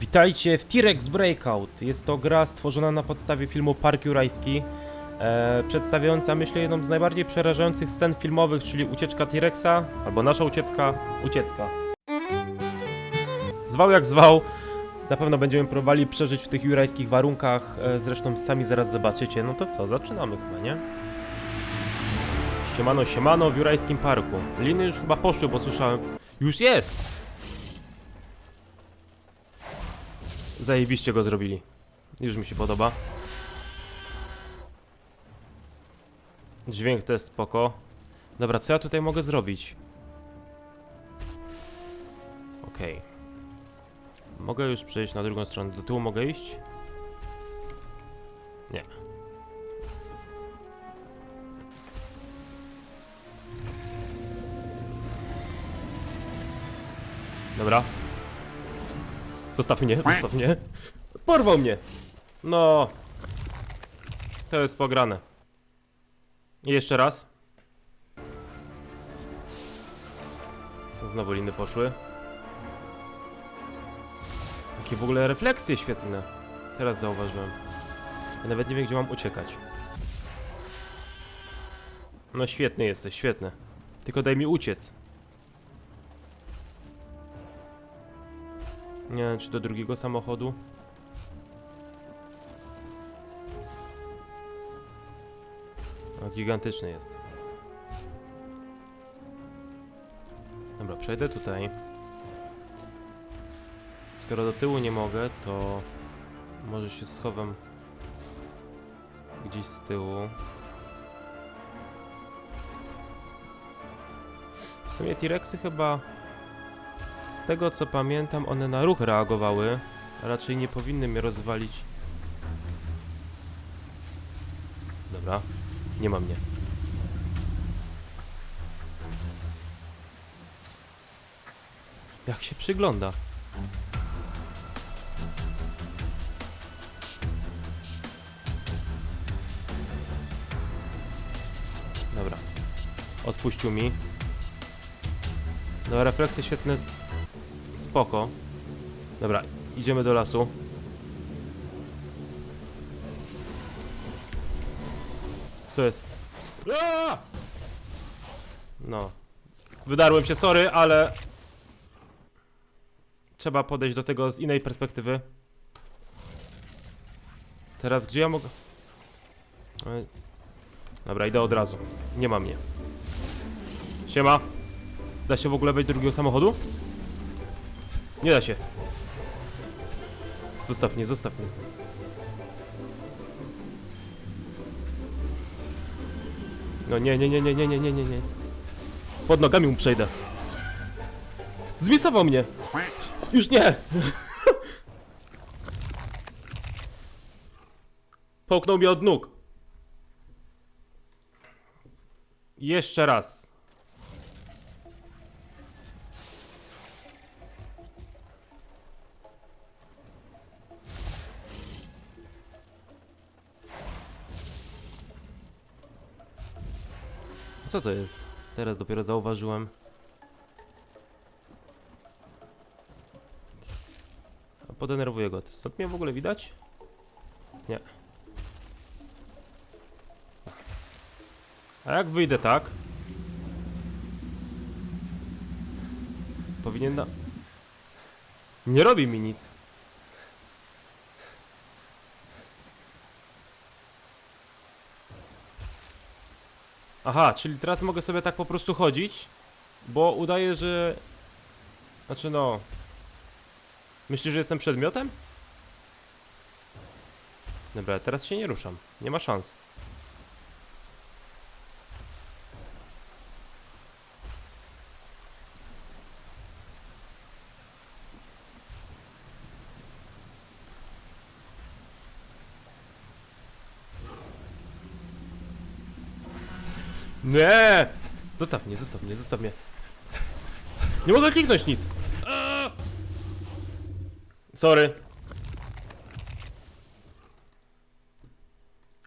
Witajcie w T-Rex Breakout. Jest to gra stworzona na podstawie filmu Park Jurajski, e, przedstawiająca, myślę, jedną z najbardziej przerażających scen filmowych, czyli ucieczka T-Rexa, albo nasza ucieczka, ucieczka. Zwał jak zwał, na pewno będziemy próbowali przeżyć w tych jurajskich warunkach, e, zresztą sami zaraz zobaczycie. No to co, zaczynamy chyba, nie? Siemano, siemano w jurajskim parku. Liny już chyba poszły, bo słyszałem... Już jest! Zajebiście go zrobili. Już mi się podoba. Dźwięk też spoko. Dobra, co ja tutaj mogę zrobić? Okej. Mogę już przejść na drugą stronę. Do tyłu mogę iść? Nie. Dobra. Zostaw mnie, zostaw mnie. Porwał mnie. No. To jest pograne. I jeszcze raz. Znowu liny poszły. Jakie w ogóle refleksje świetlne. Teraz zauważyłem. Ja nawet nie wiem, gdzie mam uciekać. No świetny jesteś, świetny. Tylko daj mi uciec. Nie czy do drugiego samochodu. No, gigantyczny jest. Dobra, przejdę tutaj. Skoro do tyłu nie mogę, to może się schowam gdzieś z tyłu. W sumie T-Rexy chyba z tego co pamiętam, one na ruch reagowały. Raczej nie powinny mnie rozwalić. Dobra, nie ma mnie. Jak się przygląda? Dobra. Odpuścił mi. No, refleksje świetne z... Spoko. Dobra, idziemy do lasu. Co jest? No. Wydarłem się, sorry, ale... Trzeba podejść do tego z innej perspektywy. Teraz gdzie ja mogę... E, Dobra, idę od razu. Nie ma mnie. Siema. Da się w ogóle wejść do drugiego samochodu? Nie da się. Zostaw mnie, zostaw mnie. No nie, nie, nie, nie, nie, nie, nie, nie, nie. Pod nogami mu przejdę. Zmisował mnie. Już nie. Połknął mnie od nóg. Jeszcze raz. Co to jest? Teraz dopiero zauważyłem. Podenerwuję go. Stąd mnie w ogóle widać? Nie. A jak wyjdę tak? Powinien na... Nie robi mi nic. Aha, czyli teraz mogę sobie tak po prostu chodzić, bo udaje, że... Znaczy no... Myślisz, że jestem przedmiotem? Dobra, teraz się nie ruszam. Nie ma szans. Nie! Zostaw mnie, zostaw mnie, zostaw mnie. Nie mogę kliknąć nic. Sorry.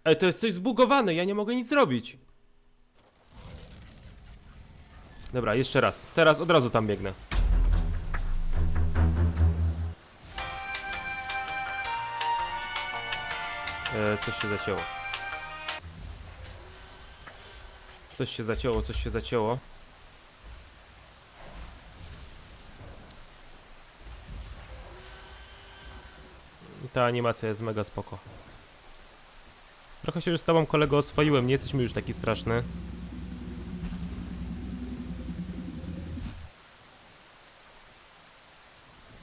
Ej, to jest coś zbugowane, ja nie mogę nic zrobić. Dobra, jeszcze raz. Teraz od razu tam biegnę. Eee, coś się zacięło. Coś się zacięło, coś się zacięło. Ta animacja jest mega spoko. Trochę się już z tobą kolego oswoiłem, nie jesteśmy już taki straszny.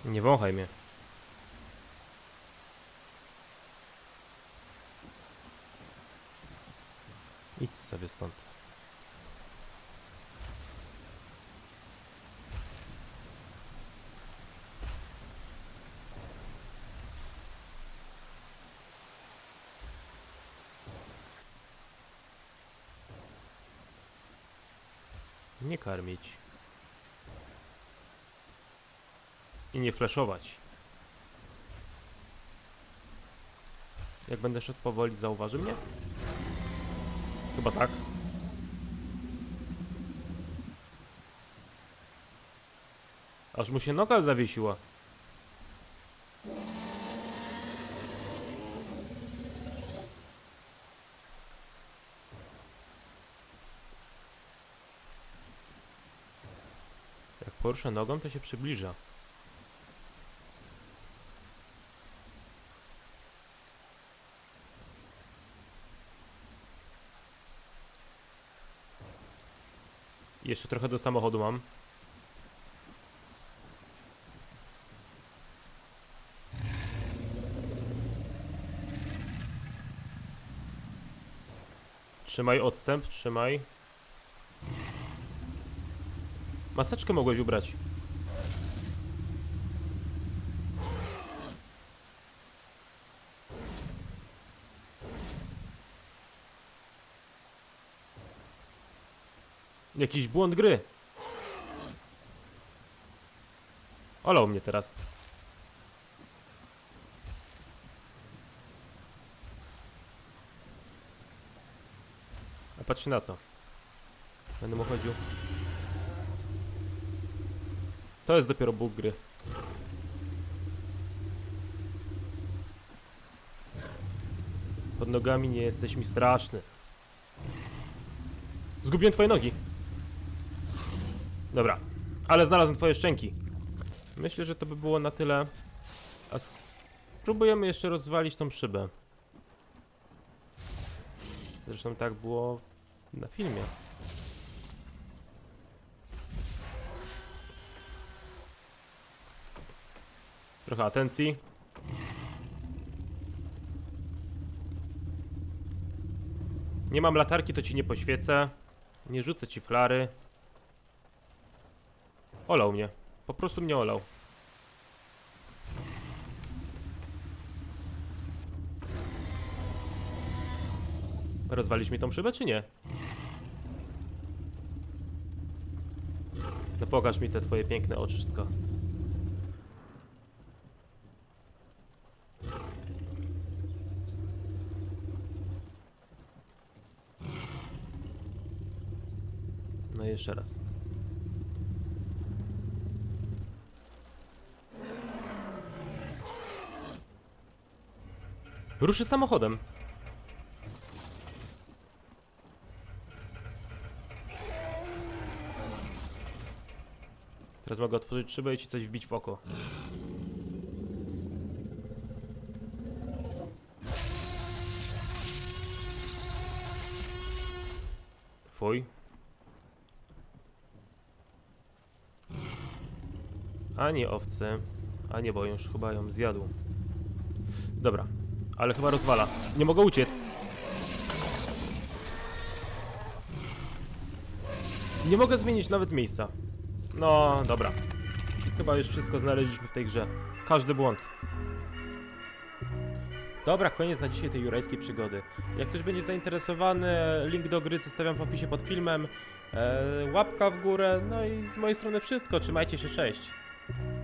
Nie wąchaj mnie. Idź sobie stąd. Nie karmić. I nie flashować. Jak będę szedł powoli, zauważy mnie? Chyba tak. Aż mu się noga zawiesiła. Jak poruszę nogą, to się przybliża. Jeszcze trochę do samochodu mam. Trzymaj odstęp, trzymaj. Maseczkę mogłeś ubrać. Jakiś błąd gry. Olał mnie teraz. A patrz na to. Będę mu chodził. To jest dopiero bóg gry. Pod nogami nie jesteś mi straszny. Zgubiłem twoje nogi. Dobra, ale znalazłem twoje szczęki. Myślę, że to by było na tyle. A spróbujemy jeszcze rozwalić tą szybę. Zresztą tak było na filmie. Trochę atencji. Nie mam latarki, to ci nie poświecę. Nie rzucę ci flary. Olał mnie. Po prostu mnie olał. Rozwalisz mi tą szybę, czy nie? No pokaż mi te twoje piękne oczysko. No jeszcze raz. Ruszy samochodem. Teraz mogę otworzyć szybę i ci coś wbić w oko. A nie owce. A nie, bo już chyba ją zjadł. Dobra, ale chyba rozwala. Nie mogę uciec. Nie mogę zmienić nawet miejsca. No, dobra. Chyba już wszystko znaleźliśmy w tej grze. Każdy błąd. Dobra, koniec na dzisiaj tej jurajskiej przygody. Jak ktoś będzie zainteresowany, link do gry zostawiam w opisie pod filmem. E, łapka w górę, no i z mojej strony wszystko. Trzymajcie się, cześć. thank you